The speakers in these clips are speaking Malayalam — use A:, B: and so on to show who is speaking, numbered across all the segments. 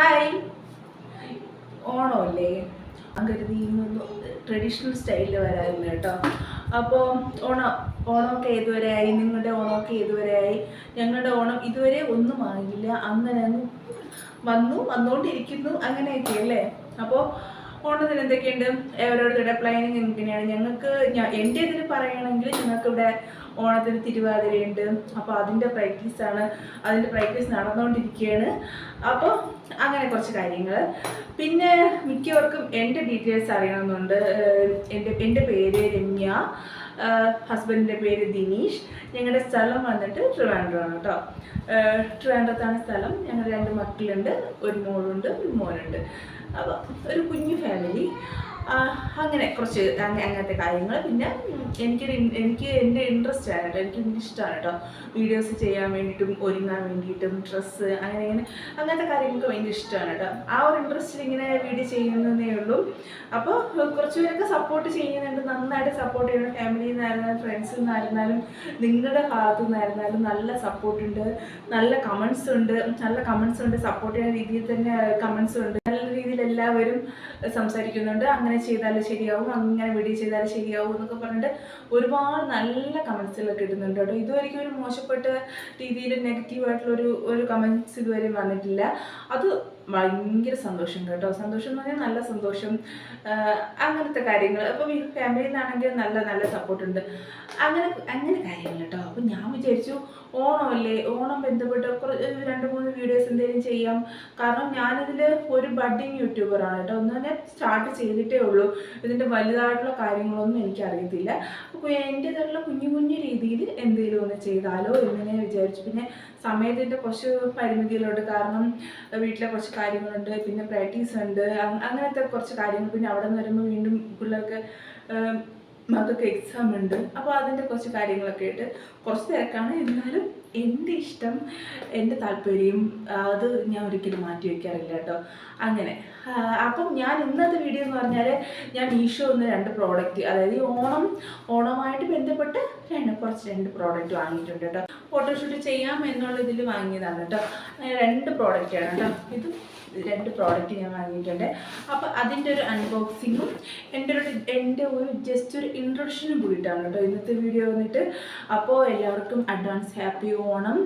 A: ഹായ് ഓണം അല്ലേ? അങ്ങനെ ഇന്നൊന്ന് ട്രഡീഷണൽ സ്റ്റൈലിൽ വരായിരുന്നു കേട്ടോ. അപ്പോൾ ഓണം ഓണമൊക്കെ ഏതുവരെയായി നിങ്ങളുടെ ഓണമൊക്കെ ഏതുവരെയായി ഞങ്ങളുടെ ഓണം ഇതുവരെ ഒന്നും ആയില്ല. അങ്ങനെ വന്നു വന്നുകൊണ്ടിരിക്കുന്നു അങ്ങനെയൊക്കെ അല്ലേ? അപ്പോൾ ഓണത്തിന് എന്തൊക്കെയുണ്ട്? ഓരോരുത്തരുടെ പ്ലാനിങ് എങ്ങനെയാണ്? ഞങ്ങൾക്ക് എന്റെ ഇതിൽ പറയുകയാണെങ്കിൽ ഞങ്ങൾക്ക് ഇവിടെ ഓണത്തിന് തിരുവാതിരയുണ്ട്. അപ്പോൾ അതിന്റെ പ്രാക്ടീസാണ് അതിന്റെ പ്രാക്ടീസ് നടന്നുകൊണ്ടിരിക്കുകയാണ് അപ്പോൾ അങ്ങനെ കുറച്ച് കാര്യങ്ങൾ പിന്നെ മിക്കവർക്കും എന്റെ ഡീറ്റെയിൽസ് അറിയണമെന്നുണ്ട്. എന്റെ എന്റെ പേര് രമ്യ. ഹസ്ബൻഡിന്റെ പേര് ദിനീഷ്. ഞങ്ങളുടെ സ്ഥലം വന്നിട്ട് ട്രിവാൻഡ്രമാണ് കേട്ടോ ട്രിവാൻഡ്രത്താണ് സ്ഥലം. ഞങ്ങൾ രണ്ട് മക്കളുണ്ട്. ഒരു മോളുണ്ട് ഒരു മോനുണ്ട്. അപ്പോൾ ഒരു കുഞ്ഞു ഫാമിലി അങ്ങനെ കുറച്ച് അങ്ങ- അങ്ങനത്തെ കാര്യങ്ങൾ പിന്നെ എനിക്ക് എനിക്കൊരു എനിക്ക് എന്റെ ഇൻട്രസ്റ്റ് ആണ് കേട്ടോ എനിക്ക് ഇഷ്ടമാണ് കേട്ടോ. വീഡിയോസ് ചെയ്യാൻ വേണ്ടിയിട്ടും ഒരുങ്ങാൻ വേണ്ടിയിട്ടും ഡ്രസ്സ് അങ്ങനെ ഇങ്ങനെ അങ്ങനത്തെ കാര്യങ്ങൾക്ക് ഭയങ്കര ഇഷ്ടമാണ് കേട്ടോ. ആ ഒരു ഇൻട്രസ്റ്റിൽ ഇങ്ങനെ വീഡിയോ ചെയ്യുന്നതേ ഉള്ളൂ. അപ്പോൾ കുറച്ച് പേരൊക്കെ സപ്പോർട്ട് ചെയ്യുന്നുണ്ട്. നന്നായിട്ട് സപ്പോർട്ട് ചെയ്യണം ഫാമിലിയിൽ നിന്നായിരുന്നാലും ഫ്രണ്ട്സിൽ നിന്നായിരുന്നാലും നിങ്ങളുടെ ഭാഗത്തു നിന്നായിരുന്നാലും നല്ല സപ്പോർട്ടുണ്ട് നല്ല കമൻസ് ഉണ്ട്. നല്ല കമൻസ് ഉണ്ട്. സപ്പോർട്ട് ചെയ്യുന്ന രീതിയിൽ തന്നെ കമൻസ് ഉണ്ട്. നല്ല രീതിയിൽ എല്ലാവരും സംസാരിക്കുന്നുണ്ട്. അങ്ങനെ ചെയ്താൽ ശരിയാവും അങ്ങനെ വീഡിയോ ചെയ്താൽ ശരിയാവും എന്നൊക്കെ പറഞ്ഞിട്ട് ഒരുപാട് നല്ല കമൻസുകളൊക്കെ ഇടുന്നുണ്ട് കേട്ടോ. ഇതുവരെയ്ക്കും ഒരു മോശപ്പെട്ട രീതിയിൽ നെഗറ്റീവായിട്ടുള്ള ഒരു ഒരു കമൻസ് ഇതുവരെ വന്നിട്ടില്ല. അത് ഭയങ്കര സന്തോഷം കേട്ടോ. സന്തോഷം എന്ന് പറഞ്ഞാൽ നല്ല സന്തോഷം. അങ്ങനത്തെ കാര്യങ്ങൾ. അപ്പോൾ ഫാമിലിയിൽ നിന്നാണെങ്കിൽ നല്ല നല്ല സപ്പോർട്ട് ഉണ്ട്. അങ്ങനെ അങ്ങനെ കാര്യങ്ങൾ കേട്ടോ. അപ്പം ഞാൻ വിചാരിച്ചു ഓണമല്ലേ? ഓണം ബന്ധപ്പെട്ട് കുറച്ച് രണ്ട് മൂന്ന് വീഡിയോസ് എന്തെങ്കിലും ചെയ്യാം. കാരണം ഞാനിതിൽ ഒരു ബഡ്ഡിങ് യൂട്യൂബറാണ് കേട്ടോ. ഒന്ന് തന്നെ സ്റ്റാർട്ട് ചെയ്തിട്ടേ ഉള്ളൂ. ഇതിന്റെ വലുതായിട്ടുള്ള കാര്യങ്ങളൊന്നും എനിക്കറിയത്തില്ല. അപ്പോൾ എന്റേതായിട്ടുള്ള കുഞ്ഞു കുഞ്ഞു രീതിയിൽ എന്തെങ്കിലും ഒന്ന് ചെയ്താലോ എന്നിങ്ങനെ വിചാരിച്ചു. പിന്നെ സമയത്തിന്റെ കുറച്ച് പരിമിതികളുണ്ട്. കാരണം വീട്ടിലെ കുറച്ച് കാര്യങ്ങളുണ്ട് പിന്നെ പ്രാക്ടീസ് ഉണ്ട് അങ് അങ്ങനത്തെ കുറച്ച് കാര്യങ്ങൾ. പിന്നെ അവിടെ നിന്ന് വരുമ്പോൾ വീണ്ടും പിള്ളേർക്ക് ഏം, മക്കൾക്ക് എക്സാം ഉണ്ട്. അപ്പോൾ അതിന്റെ കുറച്ച് കാര്യങ്ങളൊക്കെ ആയിട്ട് കുറച്ച് തിരക്കാണ്. എന്നാലും എന്റെ ഇഷ്ടം എന്റെ താല്പര്യം അത് ഞാൻ ഒരിക്കലും മാറ്റി വയ്ക്കാറില്ല കേട്ടോ. അങ്ങനെ അപ്പം ഞാൻ ഇന്നത്തെ വീഡിയോ എന്ന് പറഞ്ഞാൽ ഞാൻ മീഷോ എന്ന രണ്ട് പ്രോഡക്റ്റ് അതായത് ഓണം ഓണമായിട്ട് ബന്ധപ്പെട്ട് രണ്ട് കുറച്ച് രണ്ട് പ്രോഡക്റ്റ് വാങ്ങിയിട്ടുണ്ട് കേട്ടോ. ഫോട്ടോഷൂട്ട് ചെയ്യാം എന്നുള്ള ഇതിൽ വാങ്ങിയതാണ് കേട്ടോ. രണ്ട് പ്രോഡക്റ്റാണ് കേട്ടോ. ഇത് രണ്ട് പ്രോഡക്റ്റ് ഞാൻ വാങ്ങിയിട്ടുണ്ട്. അപ്പോൾ അതിന്റെ ഒരു അൺബോക്സിങ്ങും എന്റെ ഒരു എന്റെ ഒരു ജസ്റ്റ് ഒരു ഇൻട്രൊഡക്ഷനും കൂടിയിട്ടാണ് കേട്ടോ ഇന്നത്തെ വീഡിയോ വന്നിട്ട്. അപ്പോൾ എല്ലാവർക്കും അഡ്വാൻസ് ഹാപ്പി ഓണം.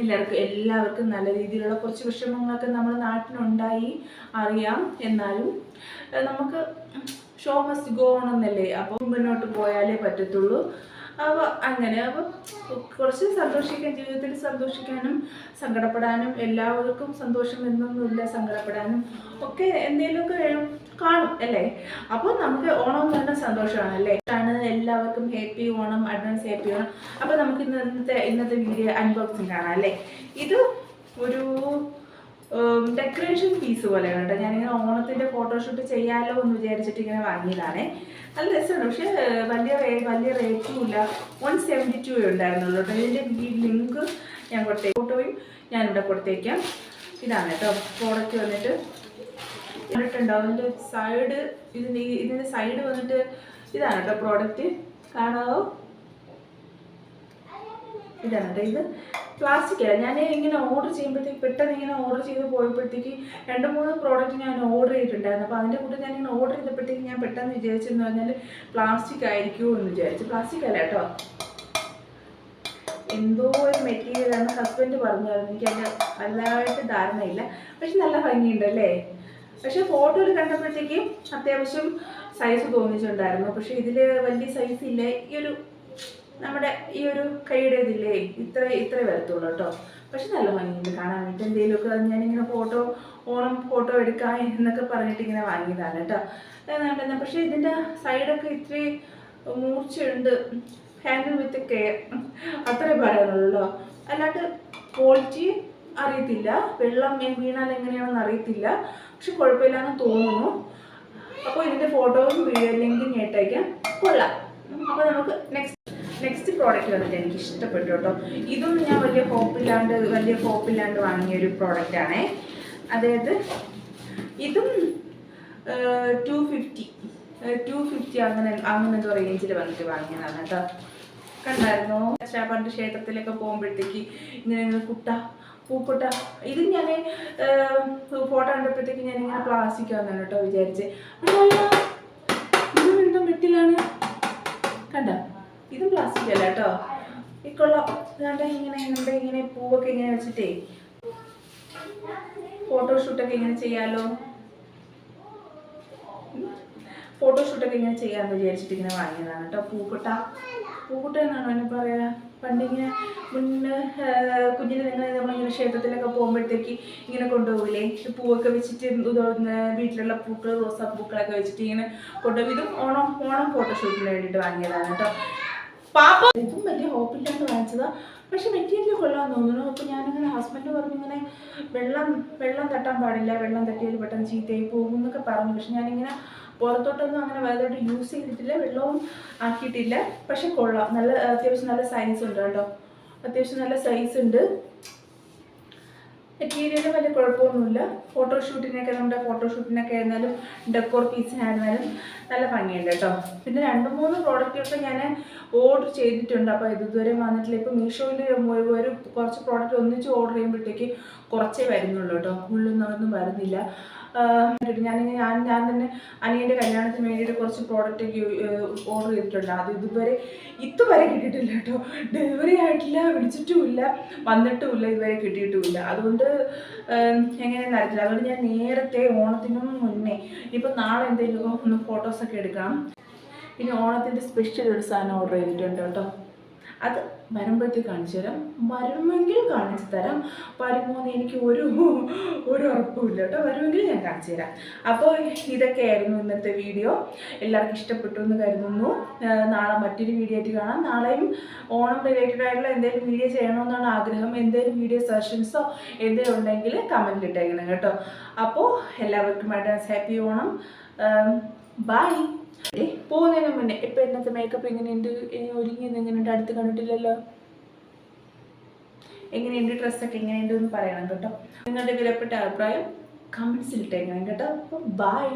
A: എല്ലാവർക്കും എല്ലാവർക്കും നല്ല രീതിയിലുള്ള കുറച്ച് വിഷമങ്ങളൊക്കെ നമ്മുടെ നാട്ടിനുണ്ടായി അറിയാം എന്നാലും നമുക്ക് ഷോ മസ്റ്റ് ഗോ ഓണം എന്നല്ലേ? അപ്പോൾ മുന്നോട്ട് പോയാലേ പറ്റത്തുള്ളൂ. അപ്പോൾ അങ്ങനെ അപ്പോൾ കുറച്ച് സന്തോഷിക്കാൻ ജീവിതത്തിൽ സന്തോഷിക്കാനും സങ്കടപ്പെടാനും എല്ലാവർക്കും സന്തോഷം എന്നൊന്നുമില്ല സങ്കടപ്പെടാനും ഒക്കെ എന്തെങ്കിലുമൊക്കെ കാണും അല്ലേ? അപ്പോൾ നമുക്ക് ഓണം എന്ന് പറഞ്ഞാൽ സന്തോഷമാണ് അല്ലേ? ആണ് എല്ലാവർക്കും happy Onam advance happy Onam. അപ്പോൾ നമുക്ക് ഇന്ന് ഇന്നത്തെ ഇന്നത്തെ വീഡിയോ അൺബോക്സിങ് കാണാം അല്ലേ? ഇത് ഒരു ഡെക്കറേഷൻ പീസ് പോലെയാണ് കേട്ടോ. ഞാനിങ്ങനെ ഓണത്തിന്റെ ഫോട്ടോഷൂട്ട് ചെയ്യാമല്ലോ എന്ന് വിചാരിച്ചിട്ട് ഇങ്ങനെ വാങ്ങിയതാണേ. നല്ല രസമാണ്. പക്ഷേ വലിയ വലിയ റേറ്റും ഇല്ല. വൺ സെവന്റി ടു ഉണ്ടായിരുന്നുള്ളൂ കേട്ടോ. ഇതിന്റെ ലിങ്ക് ഞാൻ കൊടുത്തേ ഫോട്ടോയും ഞാനിവിടെ കൊടുത്തേക്കാം. ഇതാണ് കേട്ടോ. പ്രോഡക്റ്റ് വന്നിട്ട്. കണ്ടിട്ടുണ്ടാവും ഇതിന്റെ സൈഡ് ഇതിന്റെ ഇതിന്റെ സൈഡ് വന്നിട്ട് ഇതാണ് കേട്ടോ പ്രോഡക്റ്റ് കാണാവോ? ഇതാണ്. കേട്ടോ ഇത് പ്ലാസ്റ്റിക് അല്ല. ഞാൻ ഇങ്ങനെ ഓർഡർ ചെയ്യുമ്പോഴത്തേക്ക് പെട്ടെന്ന് ഇങ്ങനെ ഓർഡർ ചെയ്ത് പോയപ്പോഴത്തേക്ക് രണ്ട് മൂന്ന് പ്രോഡക്റ്റ് ഞാൻ ഓർഡർ ചെയ്തിട്ടുണ്ടായിരുന്നു. അപ്പോൾ അതിന്റെ കൂടെ ഞാൻ ഇങ്ങനെ ഓർഡർ ചെയ്തപ്പോഴത്തേക്ക് ഞാൻ പെട്ടെന്ന് വിചാരിച്ചെന്ന് പറഞ്ഞാൽ പ്ലാസ്റ്റിക് ആയിരിക്കുമോ എന്ന് വിചാരിച്ചു. പ്ലാസ്റ്റിക് അല്ല കേട്ടോ. എന്തോ ഒരു മെറ്റീരിയലാണ് ഹസ്ബൻഡ് പറഞ്ഞായിരുന്നു. എനിക്ക് അതിന്റെ വലുതായിട്ട് ധാരണയില്ല. പക്ഷെ നല്ല ഭംഗിയുണ്ട് അല്ലേ? പക്ഷെ ഫോട്ടോയിൽ കണ്ടപ്പോഴത്തേക്കും അത്യാവശ്യം സൈസ് തോന്നിച്ചിട്ടുണ്ടായിരുന്നു പക്ഷെ ഇതിൽ വലിയ സൈസ് ഇല്ല. ഈ ഒരു നമ്മുടെ ഈ ഒരു കൈയുടെ ഇതില്ലേ ഇത്ര ഇത്ര വരത്തുള്ളൂ കേട്ടോ പക്ഷെ നല്ല ഭംഗിയുണ്ട് കാണാൻ വേണ്ടി. എന്തെങ്കിലുമൊക്കെ ഞാനിങ്ങനെ ഫോട്ടോ ഓണം ഫോട്ടോ എടുക്കാം എന്നൊക്കെ പറഞ്ഞിട്ട് ഇങ്ങനെ വാങ്ങിയതാണ് കേട്ടോ പക്ഷേ ഇതിന്റെ സൈഡൊക്കെ ഇത്തിരി മൂർച്ചയുണ്ട്. ഹാൻഡിൽ വിത്ത് കെയർ അത്രേ പറയാനുള്ളൂ അല്ലാണ്ട് ക്വാളിറ്റി അറിയത്തില്ല. വെള്ളം വീണാൽ എങ്ങനെയാണെന്ന് അറിയത്തില്ല. പക്ഷെ കുഴപ്പമില്ലാന്ന് തോന്നുന്നു. അപ്പോൾ ഇതിന്റെ ഫോട്ടോയും വീഡിയോ ലിങ്കും കേട്ടേക്കാം കൊള്ളാം. അപ്പോൾ നമുക്ക് നെക്സ്റ്റ് പ്രോഡക്റ്റ് വന്നിട്ട് എനിക്ക് ഇഷ്ടപ്പെട്ടു കേട്ടോ. ഇതും ഞാൻ വലിയ ഹോപ്പില്ലാണ്ട് വലിയ ഹോപ്പില്ലാണ്ട് വാങ്ങിയ ഒരു പ്രോഡക്റ്റ് ആണേ. അതായത് ഇതും ടു ഫിഫ്റ്റി ടു ഫിഫ്റ്റി അങ്ങനെ അങ്ങനെ എന്തോ റേഞ്ചിൽ വന്നിട്ട് വാങ്ങിയതാണ് കേട്ടോ. കണ്ടായിരുന്നോ? പണ്ട് ക്ഷേത്രത്തിലൊക്കെ പോകുമ്പോഴത്തേക്ക് ഇങ്ങനെ കുട്ട പൂക്കുട്ട ഇത് ഞാൻ ഫോട്ടോ കണ്ടപ്പോഴത്തേക്ക് ഞാൻ ഇങ്ങനെ പ്ലാസ്റ്റിക് വന്നാണ് കേട്ടോ വിചാരിച്ച്. ഇതും എന്തോ മെറ്റിലാണ് കണ്ട? ഇതും പ്ലാസ്റ്റിക് അല്ല കേട്ടോ ഈ കൊള്ളാം. ഇങ്ങനെ നമ്മുടെ ഇങ്ങനെ പൂവൊക്കെ ഇങ്ങനെ വെച്ചിട്ടേ ഫോട്ടോഷൂട്ടൊക്കെ ഇങ്ങനെ ചെയ്യാലോ? ഫോട്ടോഷൂട്ടൊക്കെ ഇങ്ങനെ ചെയ്യാമെന്ന് വിചാരിച്ചിട്ട് ഇങ്ങനെ വാങ്ങിയതാണ് കേട്ടോ പൂക്കുട്ട. പൂക്കുട്ട എന്നാണോ എന്നെ പറയാ? പണ്ടിങ്ങനെ മുന്നേ കുഞ്ഞിനെ നിങ്ങൾ നമ്മളിങ്ങനെ ക്ഷേത്രത്തിലൊക്കെ പോകുമ്പോഴത്തേക്ക് ഇങ്ങനെ കൊണ്ടുപോകില്ലേ പൂവൊക്കെ വെച്ചിട്ട് വീട്ടിലുള്ള പൂക്കൾ റോസാ പൂക്കളൊക്കെ വെച്ചിട്ട് ഇങ്ങനെ കൊണ്ടുപോകും. ഇതും ഓണം ഓണം ഫോട്ടോഷൂട്ടിന് വേണ്ടിയിട്ട് വാങ്ങിയതാണ് കേട്ടോ പാപ്പ ഇതും വലിയ ഹോപ്പില്ലാണ്ട് വാങ്ങിച്ചതാ. പക്ഷെ മെറ്റീരിയൽ കൊള്ളാൻ തോന്നുന്നു. അപ്പോൾ ഞാനിങ്ങനെ ഹസ്ബൻഡ് പറഞ്ഞു ഇങ്ങനെ വെള്ളം വെള്ളം തട്ടാൻ പാടില്ല വെള്ളം തട്ടിയാൽ പെട്ടെന്ന് ചീത്തയായി പോകും എന്നൊക്കെ പറഞ്ഞു. പക്ഷെ ഞാനിങ്ങനെ പുറത്തോട്ടൊന്നും അങ്ങനെ വലുതായിട്ട് യൂസ് ചെയ്തിട്ടില്ല വെള്ളവും ആക്കിയിട്ടില്ല. പക്ഷെ കൊള്ളാം. നല്ല അത്യാവശ്യം നല്ല സൈസ് ഉണ്ട് കേട്ടോ. അത്യാവശ്യം നല്ല സൈസ് ഉണ്ട്. മെറ്റീരിയൽ വലിയ കുഴപ്പമൊന്നുമില്ല. ഫോട്ടോഷൂട്ടിനൊക്കെ നമ്മുടെ ഫോട്ടോഷൂട്ടിനൊക്കെ ആയിരുന്നാലും ഡെക്കോർ പീസിനായിരുന്നാലും നല്ല ഭംഗിയുണ്ട് കേട്ടോ. പിന്നെ രണ്ട് മൂന്ന് പ്രോഡക്റ്റൊക്കെ ഞാൻ ഓർഡർ ചെയ്തിട്ടുണ്ട്. അപ്പോൾ ഇത് ഇതുവരെ വന്നിട്ടില്ല. ഇപ്പോൾ മീഷോയിൽ ഒരു കുറച്ച് പ്രോഡക്റ്റ് ഒന്നിച്ച് ഓർഡർ ചെയ്യുമ്പോഴത്തേക്ക് കുറച്ചേ വരുന്നുള്ളൂ കേട്ടോ. ഉള്ളൊന്നും വരുന്നില്ല. ഞാൻ ഞാൻ ഞാൻ തന്നെ അനിയന്റെ കല്യാണത്തിന് വേണ്ടിയിട്ട് കുറച്ച് പ്രോഡക്റ്റ് ഓർഡർ ചെയ്തിട്ടുണ്ട്. അത് ഇതുവരെ ഇതുവരെ കിട്ടിയിട്ടില്ല കേട്ടോ. ഡെലിവറി ആയിട്ടില്ല വിളിച്ചിട്ടുമില്ല വന്നിട്ടുമില്ല ഇതുവരെ കിട്ടിയിട്ടുമില്ല. അതുകൊണ്ട് എങ്ങനെയാണെന്ന് അറിയത്തില്ല. അതുകൊണ്ട് ഞാൻ നേരത്തെ ഓണത്തിനും മുന്നേ ഇപ്പം നാളെ എന്തെങ്കിലും ഒന്ന് ഫോട്ടോസൊക്കെ എടുക്കണം. ഇനി ഓണത്തിന്റെ സ്പെഷ്യൽ ഒരു സാധനം ഓർഡർ ചെയ്തിട്ടുണ്ട് കേട്ടോ. അത് വരുമ്പോഴത്തേക്ക് കാണിച്ചു തരാം. വരുമെങ്കിൽ കാണിച്ചു തരാം. വരുമോ എന്ന് എനിക്ക് ഒരു ഒരു ഉറപ്പുമില്ല കേട്ടോ. വരുമെങ്കിൽ ഞാൻ കാണിച്ചു തരാം. അപ്പോൾ ഇതൊക്കെയായിരുന്നു ഇന്നത്തെ വീഡിയോ. എല്ലാവർക്കും ഇഷ്ടപ്പെട്ടു എന്ന് കരുതുന്നു. നാളെ മറ്റൊരു വീഡിയോ ആയിട്ട് കാണാം. നാളെയും ഓണം റിലേറ്റഡ് ആയിട്ടുള്ള എന്തെങ്കിലും വീഡിയോ ചെയ്യണമെന്നാണ് ആഗ്രഹം. എന്തെങ്കിലും വീഡിയോ സെഷൻസോ എന്തെങ്കിലും ഉണ്ടെങ്കിൽ കമന്റിൽ ഇട്ടേക്കണം കേട്ടോ. അപ്പോൾ എല്ലാവർക്കും അഡ്വാൻസ് ഹാപ്പി ഓണം ബൈ പോകുന്നതിന് മുന്നേ. ഇപ്പം ഇന്നത്തെ മേക്കപ്പ് എങ്ങനെയുണ്ട് ഒരുങ്ങിയത് എങ്ങനെയുണ്ട് അടുത്ത് കണ്ടിട്ടില്ലല്ലോ? എങ്ങനെയുണ്ട് ഡ്രസ്സൊക്കെ എങ്ങനെയുണ്ട് എന്ന് പറയണം കേട്ടോ. നിങ്ങളുടെ വിലപ്പെട്ട അഭിപ്രായം കമൻസിൽ ഇട്ടേക്കണം കേട്ടോ. അപ്പോൾ ബൈ